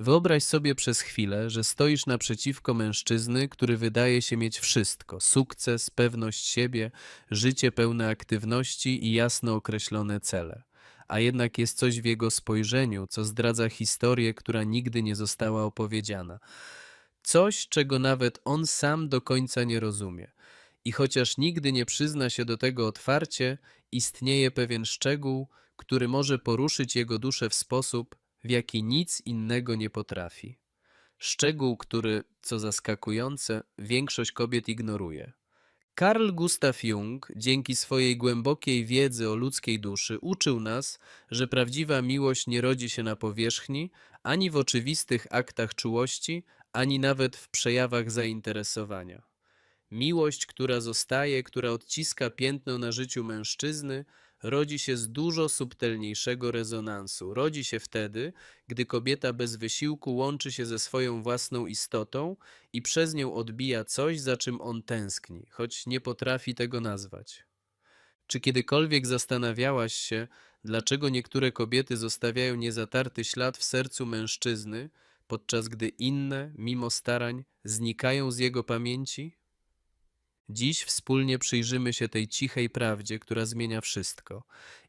Wyobraź sobie przez chwilę, że stoisz naprzeciwko mężczyzny, który wydaje się mieć wszystko: sukces, pewność siebie, życie pełne aktywności i jasno określone cele. A jednak jest coś w jego spojrzeniu, co zdradza historię, która nigdy nie została opowiedziana. Coś, czego nawet on sam do końca nie rozumie. I chociaż nigdy nie przyzna się do tego otwarcie, istnieje pewien szczegół, który może poruszyć jego duszę w sposób, w jaki nic innego nie potrafi. Szczegół, który, co zaskakujące, większość kobiet ignoruje. Carl Gustav Jung, dzięki swojej głębokiej wiedzy o ludzkiej duszy, uczył nas, że prawdziwa miłość nie rodzi się na powierzchni, ani w oczywistych aktach czułości, ani nawet w przejawach zainteresowania. Miłość, która zostaje, która odciska piętno na życiu mężczyzny, rodzi się z dużo subtelniejszego rezonansu. Rodzi się wtedy, gdy kobieta bez wysiłku łączy się ze swoją własną istotą i przez nią odbija coś, za czym on tęskni, choć nie potrafi tego nazwać. Czy kiedykolwiek zastanawiałaś się, dlaczego niektóre kobiety zostawiają niezatarty ślad w sercu mężczyzny, podczas gdy inne, mimo starań, znikają z jego pamięci? Dziś wspólnie przyjrzymy się tej cichej prawdzie, która zmienia wszystko.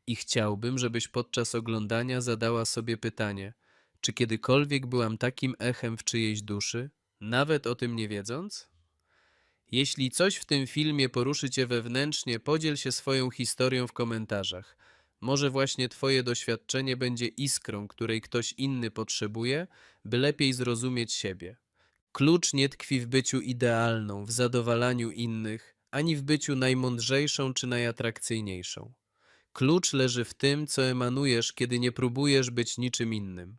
I chciałbym, żebyś podczas oglądania zadała sobie pytanie: czy kiedykolwiek byłam takim echem w czyjejś duszy, nawet o tym nie wiedząc? Jeśli coś w tym filmie poruszy cię wewnętrznie, podziel się swoją historią w komentarzach. Może właśnie Twoje doświadczenie będzie iskrą, której ktoś inny potrzebuje, by lepiej zrozumieć siebie. Klucz nie tkwi w byciu idealną, w zadowalaniu innych, ani w byciu najmądrzejszą czy najatrakcyjniejszą. Klucz leży w tym, co emanujesz, kiedy nie próbujesz być niczym innym.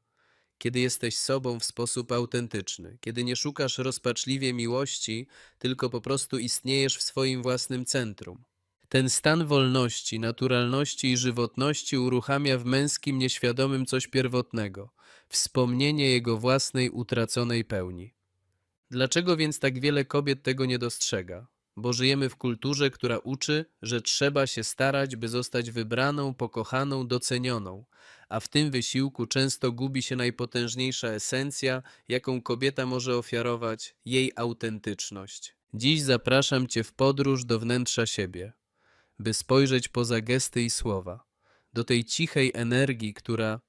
Kiedy jesteś sobą w sposób autentyczny, kiedy nie szukasz rozpaczliwie miłości, tylko po prostu istniejesz w swoim własnym centrum. Ten stan wolności, naturalności i żywotności uruchamia w męskim nieświadomym coś pierwotnego wspomnienie jego własnej utraconej pełni. Dlaczego więc tak wiele kobiet tego nie dostrzega? Bo żyjemy w kulturze, która uczy, że trzeba się starać, by zostać wybraną, pokochaną, docenioną, a w tym wysiłku często gubi się najpotężniejsza esencja, jaką kobieta może ofiarować jej autentyczność. Dziś zapraszam Cię w podróż do wnętrza siebie, by spojrzeć poza gesty i słowa, do tej cichej energii, która,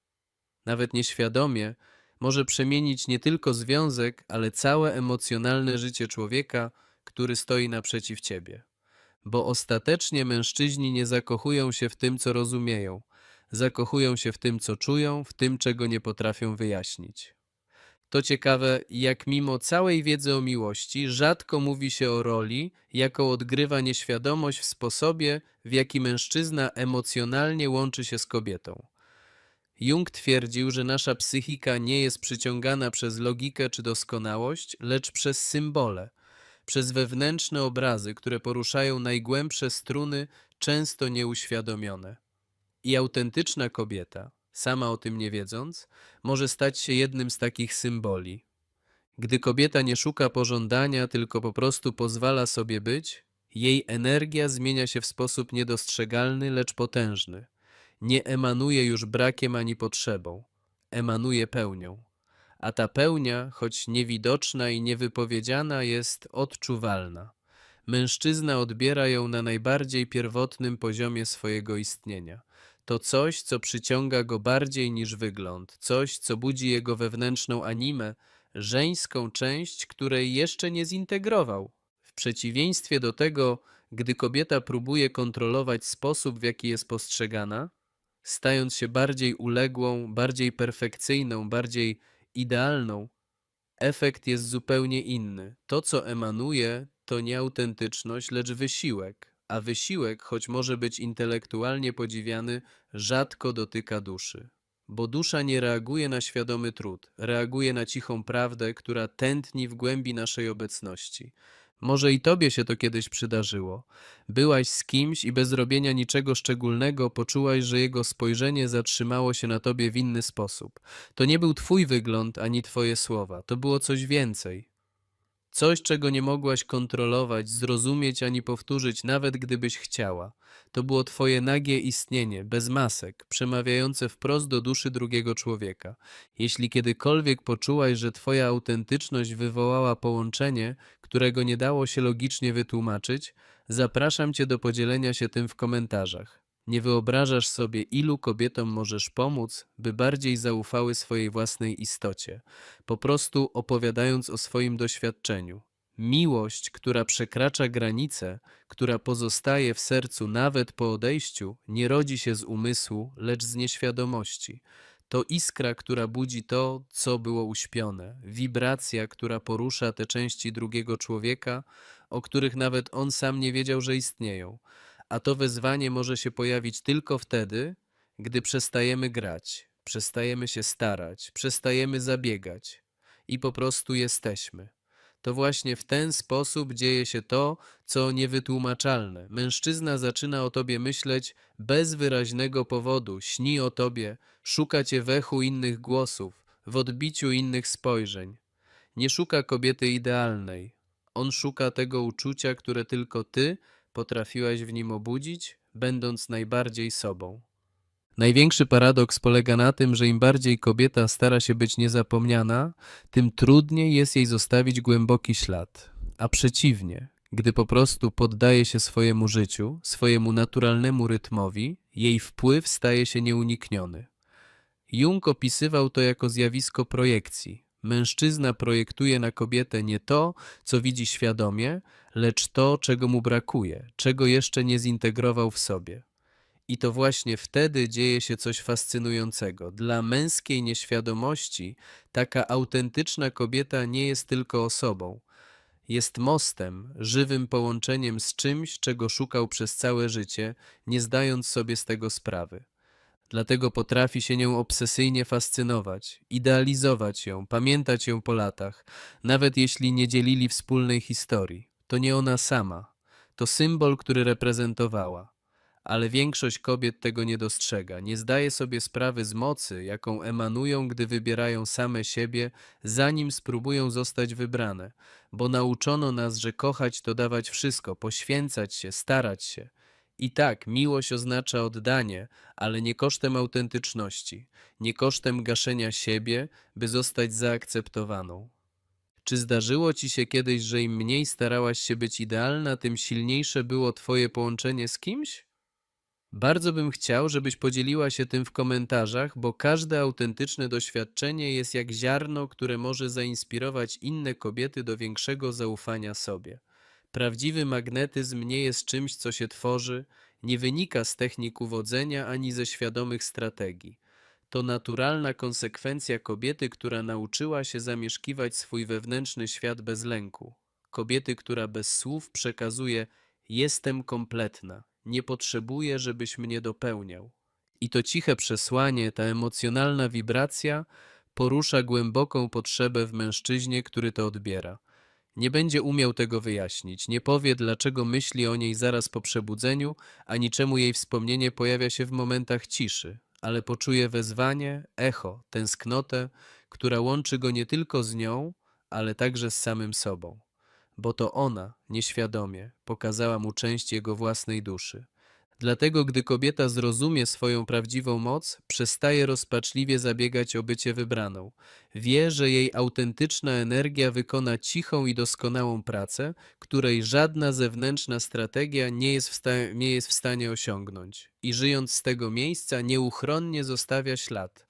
nawet nieświadomie, może przemienić nie tylko związek, ale całe emocjonalne życie człowieka, który stoi naprzeciw ciebie. Bo ostatecznie mężczyźni nie zakochują się w tym, co rozumieją, zakochują się w tym, co czują, w tym, czego nie potrafią wyjaśnić. To ciekawe, jak mimo całej wiedzy o miłości, rzadko mówi się o roli, jaką odgrywa nieświadomość w sposobie, w jaki mężczyzna emocjonalnie łączy się z kobietą. Jung twierdził, że nasza psychika nie jest przyciągana przez logikę czy doskonałość, lecz przez symbole, przez wewnętrzne obrazy, które poruszają najgłębsze struny, często nieuświadomione. I autentyczna kobieta, sama o tym nie wiedząc, może stać się jednym z takich symboli. Gdy kobieta nie szuka pożądania, tylko po prostu pozwala sobie być, jej energia zmienia się w sposób niedostrzegalny, lecz potężny nie emanuje już brakiem ani potrzebą, emanuje pełnią. A ta pełnia, choć niewidoczna i niewypowiedziana, jest odczuwalna. Mężczyzna odbiera ją na najbardziej pierwotnym poziomie swojego istnienia. To coś, co przyciąga go bardziej niż wygląd, coś, co budzi jego wewnętrzną animę, żeńską część, której jeszcze nie zintegrował. W przeciwieństwie do tego, gdy kobieta próbuje kontrolować sposób, w jaki jest postrzegana, stając się bardziej uległą, bardziej perfekcyjną, bardziej idealną, efekt jest zupełnie inny. To, co emanuje, to nie autentyczność, lecz wysiłek, a wysiłek, choć może być intelektualnie podziwiany, rzadko dotyka duszy. Bo dusza nie reaguje na świadomy trud, reaguje na cichą prawdę, która tętni w głębi naszej obecności. Może i tobie się to kiedyś przydarzyło. Byłaś z kimś i bez robienia niczego szczególnego poczułaś, że jego spojrzenie zatrzymało się na tobie w inny sposób. To nie był twój wygląd ani twoje słowa, to było coś więcej. Coś, czego nie mogłaś kontrolować, zrozumieć ani powtórzyć, nawet gdybyś chciała. To było twoje nagie istnienie, bez masek, przemawiające wprost do duszy drugiego człowieka. Jeśli kiedykolwiek poczułaś, że twoja autentyczność wywołała połączenie, którego nie dało się logicznie wytłumaczyć, zapraszam cię do podzielenia się tym w komentarzach. Nie wyobrażasz sobie, ilu kobietom możesz pomóc, by bardziej zaufały swojej własnej istocie, po prostu opowiadając o swoim doświadczeniu. Miłość, która przekracza granice, która pozostaje w sercu nawet po odejściu, nie rodzi się z umysłu, lecz z nieświadomości. To iskra, która budzi to, co było uśpione, wibracja, która porusza te części drugiego człowieka, o których nawet on sam nie wiedział, że istnieją. A to wezwanie może się pojawić tylko wtedy, gdy przestajemy grać, przestajemy się starać, przestajemy zabiegać i po prostu jesteśmy. To właśnie w ten sposób dzieje się to, co niewytłumaczalne. Mężczyzna zaczyna o tobie myśleć bez wyraźnego powodu, śni o tobie, szuka cię w echu innych głosów, w odbiciu innych spojrzeń. Nie szuka kobiety idealnej. On szuka tego uczucia, które tylko ty potrafiłaś w nim obudzić, będąc najbardziej sobą. Największy paradoks polega na tym, że im bardziej kobieta stara się być niezapomniana, tym trudniej jest jej zostawić głęboki ślad. A przeciwnie, gdy po prostu poddaje się swojemu życiu, swojemu naturalnemu rytmowi, jej wpływ staje się nieunikniony. Jung opisywał to jako zjawisko projekcji. Mężczyzna projektuje na kobietę nie to, co widzi świadomie, lecz to, czego mu brakuje, czego jeszcze nie zintegrował w sobie. I to właśnie wtedy dzieje się coś fascynującego. Dla męskiej nieświadomości taka autentyczna kobieta nie jest tylko osobą. Jest mostem, żywym połączeniem z czymś, czego szukał przez całe życie, nie zdając sobie z tego sprawy. Dlatego potrafi się nią obsesyjnie fascynować, idealizować ją, pamiętać ją po latach, nawet jeśli nie dzielili wspólnej historii. To nie ona sama, to symbol, który reprezentowała. Ale większość kobiet tego nie dostrzega, nie zdaje sobie sprawy z mocy, jaką emanują, gdy wybierają same siebie, zanim spróbują zostać wybrane, bo nauczono nas, że kochać to dawać wszystko, poświęcać się, starać się. I tak, miłość oznacza oddanie, ale nie kosztem autentyczności, nie kosztem gaszenia siebie, by zostać zaakceptowaną. Czy zdarzyło ci się kiedyś, że im mniej starałaś się być idealna, tym silniejsze było twoje połączenie z kimś? Bardzo bym chciał, żebyś podzieliła się tym w komentarzach, bo każde autentyczne doświadczenie jest jak ziarno, które może zainspirować inne kobiety do większego zaufania sobie. Prawdziwy magnetyzm nie jest czymś, co się tworzy, nie wynika z technik uwodzenia ani ze świadomych strategii. To naturalna konsekwencja kobiety, która nauczyła się zamieszkiwać swój wewnętrzny świat bez lęku. Kobiety, która bez słów przekazuje: Jestem kompletna, nie potrzebuję, żebyś mnie dopełniał. I to ciche przesłanie, ta emocjonalna wibracja porusza głęboką potrzebę w mężczyźnie, który to odbiera. Nie będzie umiał tego wyjaśnić, nie powie, dlaczego myśli o niej zaraz po przebudzeniu, ani czemu jej wspomnienie pojawia się w momentach ciszy, ale poczuje wezwanie, echo, tęsknotę, która łączy go nie tylko z nią, ale także z samym sobą. Bo to ona, nieświadomie, pokazała mu część jego własnej duszy. Dlatego, gdy kobieta zrozumie swoją prawdziwą moc, przestaje rozpaczliwie zabiegać o bycie wybraną. Wie, że jej autentyczna energia wykona cichą i doskonałą pracę, której żadna zewnętrzna strategia nie jest, w nie jest w stanie osiągnąć. I żyjąc z tego miejsca, nieuchronnie zostawia ślad.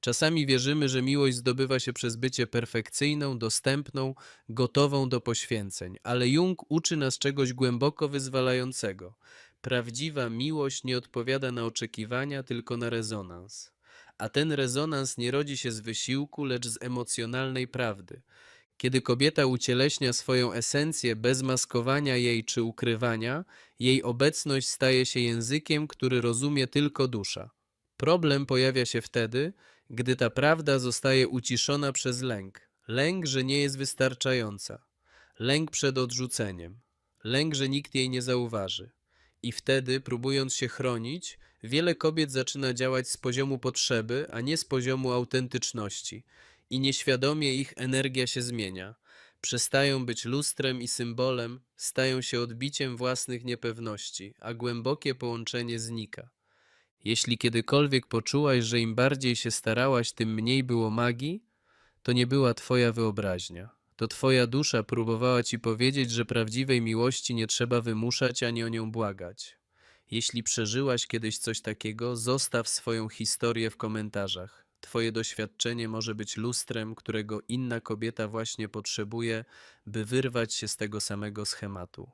Czasami wierzymy, że miłość zdobywa się przez bycie perfekcyjną, dostępną, gotową do poświęceń, ale Jung uczy nas czegoś głęboko wyzwalającego. Prawdziwa miłość nie odpowiada na oczekiwania, tylko na rezonans. A ten rezonans nie rodzi się z wysiłku, lecz z emocjonalnej prawdy. Kiedy kobieta ucieleśnia swoją esencję bez maskowania jej czy ukrywania, jej obecność staje się językiem, który rozumie tylko dusza. Problem pojawia się wtedy, gdy ta prawda zostaje uciszona przez lęk. Lęk, że nie jest wystarczająca. Lęk przed odrzuceniem. Lęk, że nikt jej nie zauważy. I wtedy, próbując się chronić, wiele kobiet zaczyna działać z poziomu potrzeby, a nie z poziomu autentyczności. I nieświadomie ich energia się zmienia. Przestają być lustrem i symbolem, stają się odbiciem własnych niepewności, a głębokie połączenie znika. Jeśli kiedykolwiek poczułaś, że im bardziej się starałaś, tym mniej było magii, to nie była twoja wyobraźnia. To twoja dusza próbowała ci powiedzieć, że prawdziwej miłości nie trzeba wymuszać ani o nią błagać. Jeśli przeżyłaś kiedyś coś takiego, zostaw swoją historię w komentarzach. Twoje doświadczenie może być lustrem, którego inna kobieta właśnie potrzebuje, by wyrwać się z tego samego schematu.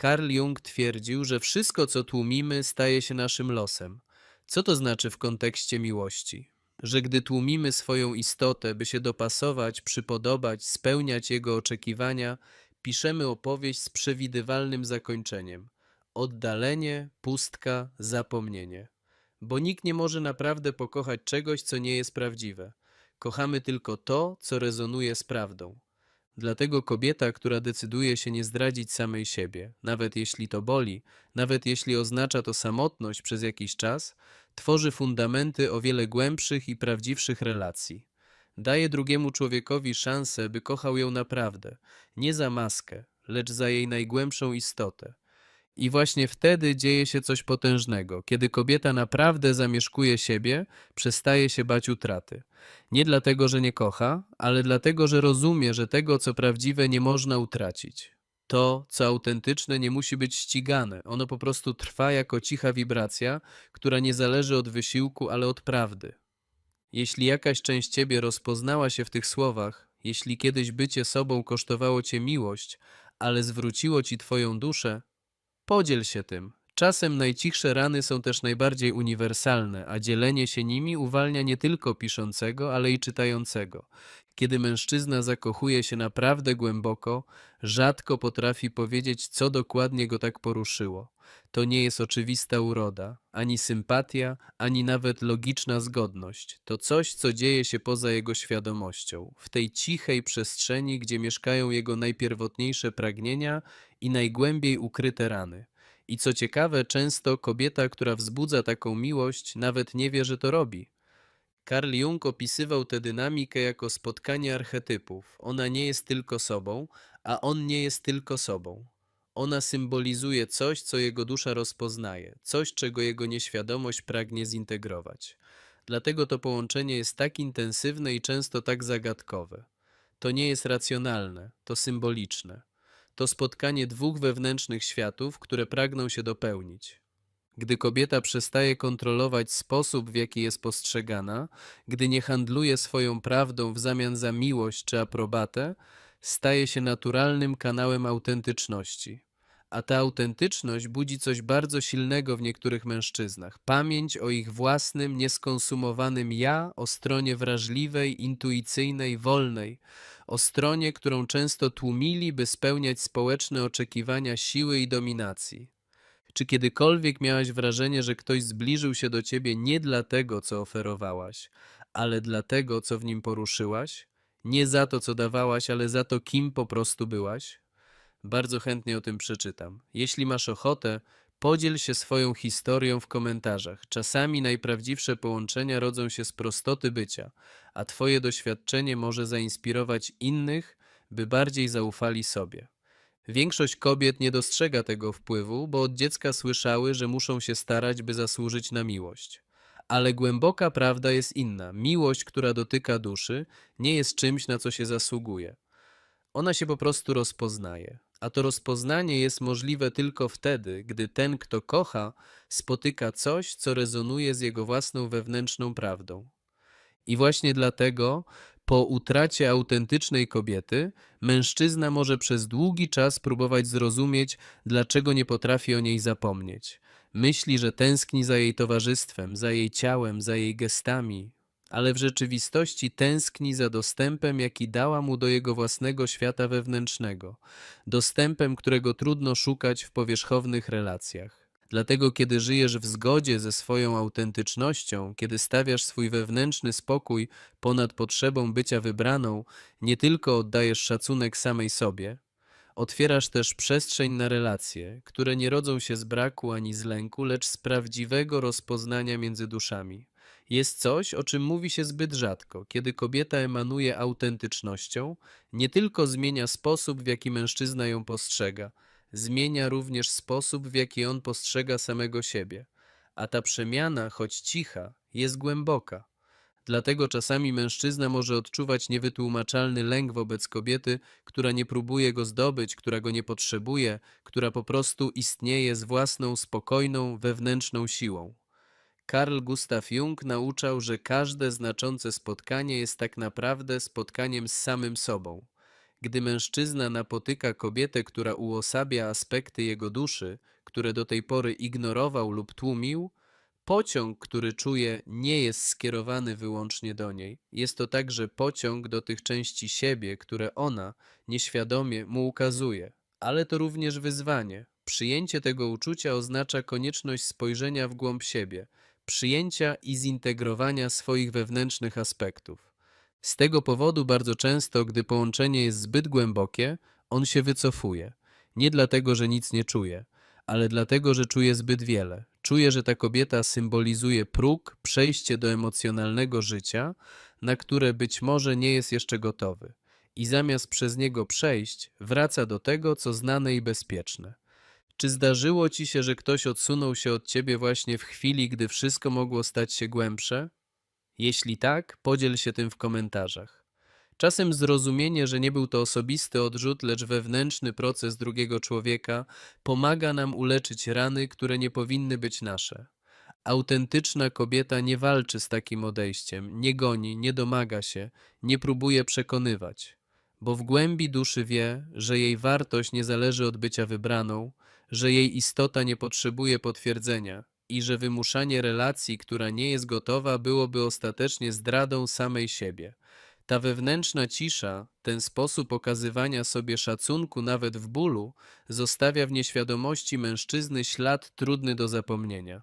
Carl Jung twierdził, że wszystko, co tłumimy, staje się naszym losem. Co to znaczy w kontekście miłości? Że gdy tłumimy swoją istotę, by się dopasować, przypodobać, spełniać jego oczekiwania, piszemy opowieść z przewidywalnym zakończeniem. Oddalenie, pustka, zapomnienie. Bo nikt nie może naprawdę pokochać czegoś, co nie jest prawdziwe. Kochamy tylko to, co rezonuje z prawdą. Dlatego kobieta, która decyduje się nie zdradzić samej siebie, nawet jeśli to boli, nawet jeśli oznacza to samotność przez jakiś czas, tworzy fundamenty o wiele głębszych i prawdziwszych relacji. Daje drugiemu człowiekowi szansę, by kochał ją naprawdę, nie za maskę, lecz za jej najgłębszą istotę. I właśnie wtedy dzieje się coś potężnego, kiedy kobieta naprawdę zamieszkuje siebie, przestaje się bać utraty. Nie dlatego, że nie kocha, ale dlatego, że rozumie, że tego, co prawdziwe, nie można utracić. To, co autentyczne, nie musi być ścigane. Ono po prostu trwa jako cicha wibracja, która nie zależy od wysiłku, ale od prawdy. Jeśli jakaś część ciebie rozpoznała się w tych słowach, jeśli kiedyś bycie sobą kosztowało cię miłość, ale zwróciło ci twoją duszę, Podziel się tym. Czasem najcichsze rany są też najbardziej uniwersalne, a dzielenie się nimi uwalnia nie tylko piszącego, ale i czytającego. Kiedy mężczyzna zakochuje się naprawdę głęboko, rzadko potrafi powiedzieć, co dokładnie go tak poruszyło. To nie jest oczywista uroda, ani sympatia, ani nawet logiczna zgodność. To coś, co dzieje się poza jego świadomością, w tej cichej przestrzeni, gdzie mieszkają jego najpierwotniejsze pragnienia i najgłębiej ukryte rany. I co ciekawe, często kobieta, która wzbudza taką miłość, nawet nie wie, że to robi. Carl Jung opisywał tę dynamikę jako spotkanie archetypów. Ona nie jest tylko sobą, a on nie jest tylko sobą. Ona symbolizuje coś, co jego dusza rozpoznaje, coś, czego jego nieświadomość pragnie zintegrować. Dlatego to połączenie jest tak intensywne i często tak zagadkowe. To nie jest racjonalne, to symboliczne. To spotkanie dwóch wewnętrznych światów, które pragną się dopełnić. Gdy kobieta przestaje kontrolować sposób, w jaki jest postrzegana, gdy nie handluje swoją prawdą w zamian za miłość czy aprobatę, staje się naturalnym kanałem autentyczności. A ta autentyczność budzi coś bardzo silnego w niektórych mężczyznach. Pamięć o ich własnym, nieskonsumowanym ja, o stronie wrażliwej, intuicyjnej, wolnej, o stronie, którą często tłumili, by spełniać społeczne oczekiwania siły i dominacji. Czy kiedykolwiek miałaś wrażenie, że ktoś zbliżył się do ciebie nie dlatego, co oferowałaś, ale dlatego, co w nim poruszyłaś? Nie za to, co dawałaś, ale za to, kim po prostu byłaś? Bardzo chętnie o tym przeczytam. Jeśli masz ochotę, podziel się swoją historią w komentarzach. Czasami najprawdziwsze połączenia rodzą się z prostoty bycia, a Twoje doświadczenie może zainspirować innych, by bardziej zaufali sobie. Większość kobiet nie dostrzega tego wpływu, bo od dziecka słyszały, że muszą się starać, by zasłużyć na miłość. Ale głęboka prawda jest inna. Miłość, która dotyka duszy, nie jest czymś, na co się zasługuje. Ona się po prostu rozpoznaje. A to rozpoznanie jest możliwe tylko wtedy, gdy ten, kto kocha, spotyka coś, co rezonuje z jego własną wewnętrzną prawdą. I właśnie dlatego, po utracie autentycznej kobiety, mężczyzna może przez długi czas próbować zrozumieć, dlaczego nie potrafi o niej zapomnieć. Myśli, że tęskni za jej towarzystwem, za jej ciałem, za jej gestami, ale w rzeczywistości tęskni za dostępem, jaki dała mu do jego własnego świata wewnętrznego, dostępem, którego trudno szukać w powierzchownych relacjach. Dlatego, kiedy żyjesz w zgodzie ze swoją autentycznością, kiedy stawiasz swój wewnętrzny spokój ponad potrzebą bycia wybraną, nie tylko oddajesz szacunek samej sobie, otwierasz też przestrzeń na relacje, które nie rodzą się z braku ani z lęku, lecz z prawdziwego rozpoznania między duszami. Jest coś, o czym mówi się zbyt rzadko. Kiedy kobieta emanuje autentycznością, nie tylko zmienia sposób, w jaki mężczyzna ją postrzega, zmienia również sposób, w jaki on postrzega samego siebie. A ta przemiana, choć cicha, jest głęboka. Dlatego czasami mężczyzna może odczuwać niewytłumaczalny lęk wobec kobiety, która nie próbuje go zdobyć, która go nie potrzebuje, która po prostu istnieje z własną spokojną, wewnętrzną siłą. Carl Gustav Jung nauczał, że każde znaczące spotkanie jest tak naprawdę spotkaniem z samym sobą. Gdy mężczyzna napotyka kobietę, która uosabia aspekty jego duszy, które do tej pory ignorował lub tłumił, pociąg, który czuje, nie jest skierowany wyłącznie do niej. Jest to także pociąg do tych części siebie, które ona nieświadomie mu ukazuje. Ale to również wyzwanie. Przyjęcie tego uczucia oznacza konieczność spojrzenia w głąb siebie, przyjęcia i zintegrowania swoich wewnętrznych aspektów. Z tego powodu bardzo często, gdy połączenie jest zbyt głębokie, on się wycofuje. Nie dlatego, że nic nie czuje, ale dlatego, że czuje zbyt wiele. Czuje, że ta kobieta symbolizuje próg, przejście do emocjonalnego życia, na które być może nie jest jeszcze gotowy. I zamiast przez niego przejść, wraca do tego, co znane i bezpieczne. Czy zdarzyło ci się, że ktoś odsunął się od ciebie właśnie w chwili, gdy wszystko mogło stać się głębsze? Jeśli tak, podziel się tym w komentarzach. Czasem zrozumienie, że nie był to osobisty odrzut, lecz wewnętrzny proces drugiego człowieka, pomaga nam uleczyć rany, które nie powinny być nasze. Autentyczna kobieta nie walczy z takim odejściem, nie goni, nie domaga się, nie próbuje przekonywać, bo w głębi duszy wie, że jej wartość nie zależy od bycia wybraną, że jej istota nie potrzebuje potwierdzenia i że wymuszanie relacji, która nie jest gotowa, byłoby ostatecznie zdradą samej siebie. Ta wewnętrzna cisza, ten sposób okazywania sobie szacunku nawet w bólu, zostawia w nieświadomości mężczyzny ślad trudny do zapomnienia.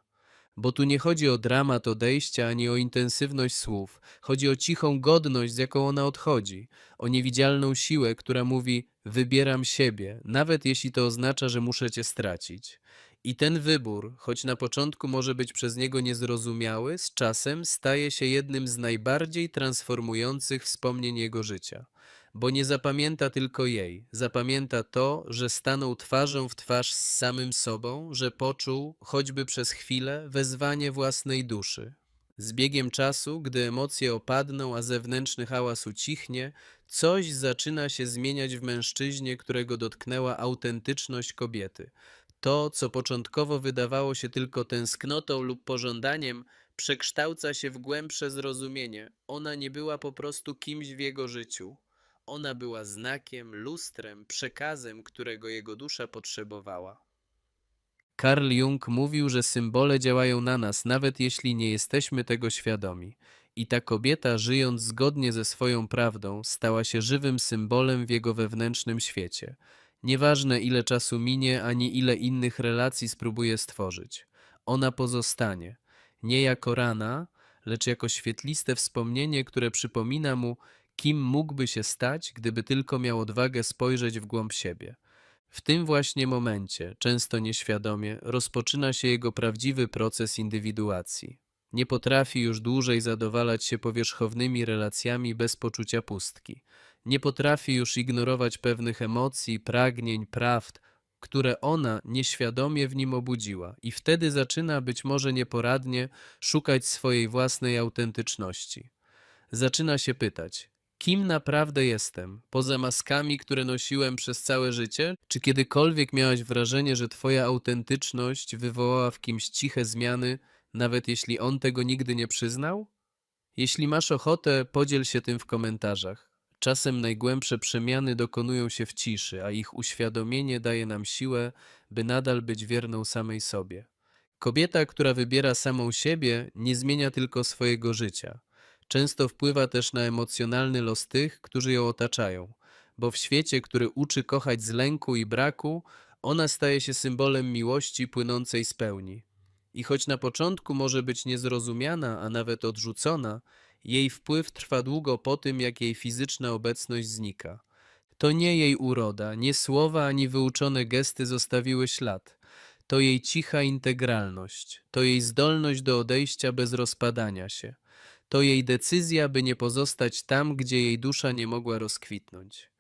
Bo tu nie chodzi o dramat odejścia ani o intensywność słów, chodzi o cichą godność, z jaką ona odchodzi, o niewidzialną siłę, która mówi: Wybieram siebie, nawet jeśli to oznacza, że muszę cię stracić. I ten wybór, choć na początku może być przez niego niezrozumiały, z czasem staje się jednym z najbardziej transformujących wspomnień jego życia. Bo nie zapamięta tylko jej, zapamięta to, że stanął twarzą w twarz z samym sobą, że poczuł, choćby przez chwilę, wezwanie własnej duszy. Z biegiem czasu, gdy emocje opadną, a zewnętrzny hałas ucichnie, coś zaczyna się zmieniać w mężczyźnie, którego dotknęła autentyczność kobiety. To, co początkowo wydawało się tylko tęsknotą lub pożądaniem, przekształca się w głębsze zrozumienie. Ona nie była po prostu kimś w jego życiu. Ona była znakiem, lustrem, przekazem, którego jego dusza potrzebowała. Carl Jung mówił, że symbole działają na nas, nawet jeśli nie jesteśmy tego świadomi. I ta kobieta, żyjąc zgodnie ze swoją prawdą, stała się żywym symbolem w jego wewnętrznym świecie. Nieważne ile czasu minie, ani ile innych relacji spróbuje stworzyć. Ona pozostanie. Nie jako rana, lecz jako świetliste wspomnienie, które przypomina mu, kim mógłby się stać, gdyby tylko miał odwagę spojrzeć w głąb siebie. W tym właśnie momencie, często nieświadomie, rozpoczyna się jego prawdziwy proces indywiduacji. Nie potrafi już dłużej zadowalać się powierzchownymi relacjami bez poczucia pustki. Nie potrafi już ignorować pewnych emocji, pragnień, prawd, które ona nieświadomie w nim obudziła, i wtedy zaczyna być może nieporadnie szukać swojej własnej autentyczności. Zaczyna się pytać, kim naprawdę jestem, poza maskami, które nosiłem przez całe życie? Czy kiedykolwiek miałaś wrażenie, że twoja autentyczność wywołała w kimś ciche zmiany, nawet jeśli on tego nigdy nie przyznał? Jeśli masz ochotę, podziel się tym w komentarzach. Czasem najgłębsze przemiany dokonują się w ciszy, a ich uświadomienie daje nam siłę, by nadal być wierną samej sobie. Kobieta, która wybiera samą siebie, nie zmienia tylko swojego życia. Często wpływa też na emocjonalny los tych, którzy ją otaczają, bo w świecie, który uczy kochać z lęku i braku, ona staje się symbolem miłości płynącej z pełni. I choć na początku może być niezrozumiana, a nawet odrzucona, jej wpływ trwa długo po tym, jak jej fizyczna obecność znika. To nie jej uroda, nie słowa ani wyuczone gesty zostawiły ślad. to jej cicha integralność, to jej zdolność do odejścia bez rozpadania się, to jej decyzja, by nie pozostać tam, gdzie jej dusza nie mogła rozkwitnąć.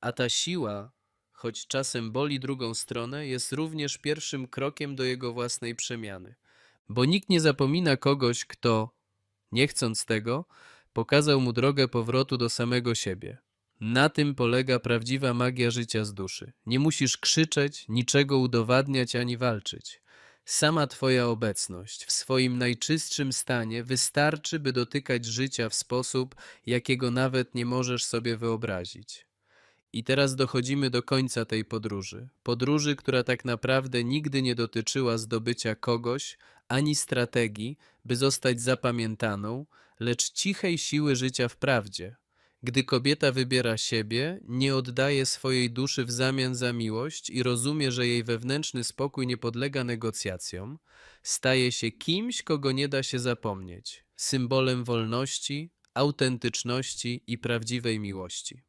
A ta siła, choć czasem boli drugą stronę, jest również pierwszym krokiem do jego własnej przemiany. Bo nikt nie zapomina kogoś, kto, nie chcąc tego, pokazał mu drogę powrotu do samego siebie. Na tym polega prawdziwa magia życia z duszy. Nie musisz krzyczeć, niczego udowadniać ani walczyć. Sama Twoja obecność w swoim najczystszym stanie wystarczy, by dotykać życia w sposób, jakiego nawet nie możesz sobie wyobrazić. I teraz dochodzimy do końca tej podróży. Podróży, która tak naprawdę nigdy nie dotyczyła zdobycia kogoś, ani strategii, by zostać zapamiętaną, lecz cichej siły życia w prawdzie. Gdy kobieta wybiera siebie, nie oddaje swojej duszy w zamian za miłość i rozumie, że jej wewnętrzny spokój nie podlega negocjacjom, staje się kimś, kogo nie da się zapomnieć, symbolem wolności, autentyczności i prawdziwej miłości.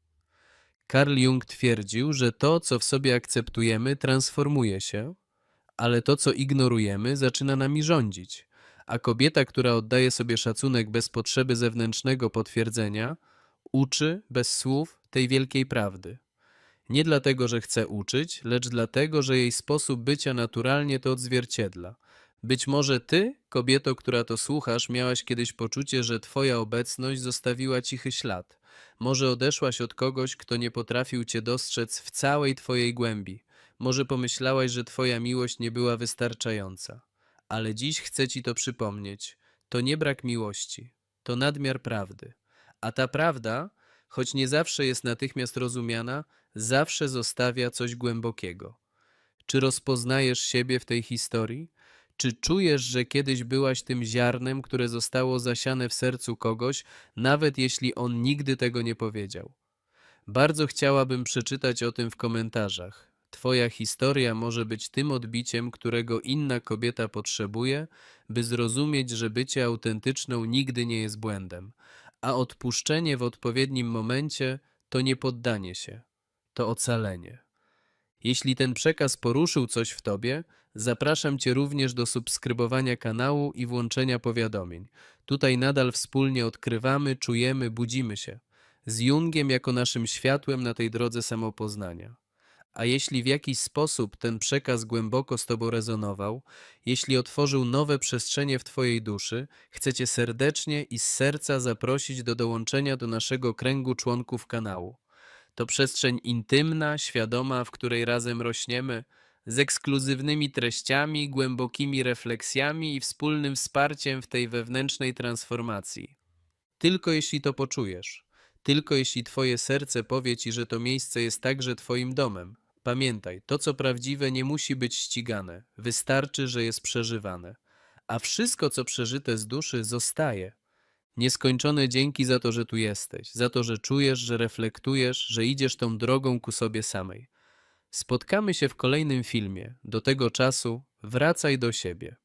Carl Jung twierdził, że to, co w sobie akceptujemy, transformuje się, ale to, co ignorujemy, zaczyna nami rządzić. A kobieta, która oddaje sobie szacunek bez potrzeby zewnętrznego potwierdzenia, uczy bez słów tej wielkiej prawdy. Nie dlatego, że chce uczyć, lecz dlatego, że jej sposób bycia naturalnie to odzwierciedla. Być może ty, kobieto, która to słuchasz, miałaś kiedyś poczucie, że twoja obecność zostawiła cichy ślad. Może odeszłaś od kogoś, kto nie potrafił cię dostrzec w całej twojej głębi. Może pomyślałaś, że twoja miłość nie była wystarczająca. Ale dziś chcę ci to przypomnieć. To nie brak miłości, to nadmiar prawdy. A ta prawda, choć nie zawsze jest natychmiast rozumiana, zawsze zostawia coś głębokiego. Czy rozpoznajesz siebie w tej historii? Czy czujesz, że kiedyś byłaś tym ziarnem, które zostało zasiane w sercu kogoś, nawet jeśli on nigdy tego nie powiedział? Bardzo chciałabym przeczytać o tym w komentarzach. Twoja historia może być tym odbiciem, którego inna kobieta potrzebuje, by zrozumieć, że bycie autentyczną nigdy nie jest błędem, a odpuszczenie w odpowiednim momencie to nie poddanie się, to ocalenie. Jeśli ten przekaz poruszył coś w Tobie, zapraszam Cię również do subskrybowania kanału i włączenia powiadomień. Tutaj nadal wspólnie odkrywamy, czujemy, budzimy się. Z Jungiem jako naszym światłem na tej drodze samopoznania. A jeśli w jakiś sposób ten przekaz głęboko z Tobą rezonował, jeśli otworzył nowe przestrzenie w Twojej duszy, chcę Cię serdecznie i z serca zaprosić do dołączenia do naszego kręgu członków kanału. To przestrzeń intymna, świadoma, w której razem rośniemy, z ekskluzywnymi treściami, głębokimi refleksjami i wspólnym wsparciem w tej wewnętrznej transformacji. Tylko jeśli to poczujesz, tylko jeśli Twoje serce powie Ci, że to miejsce jest także Twoim domem. Pamiętaj, to co prawdziwe nie musi być ścigane, wystarczy, że jest przeżywane. A wszystko, co przeżyte z duszy, zostaje. Nieskończone dzięki za to, że tu jesteś, za to, że czujesz, że reflektujesz, że idziesz tą drogą ku sobie samej. Spotkamy się w kolejnym filmie. Do tego czasu wracaj do siebie.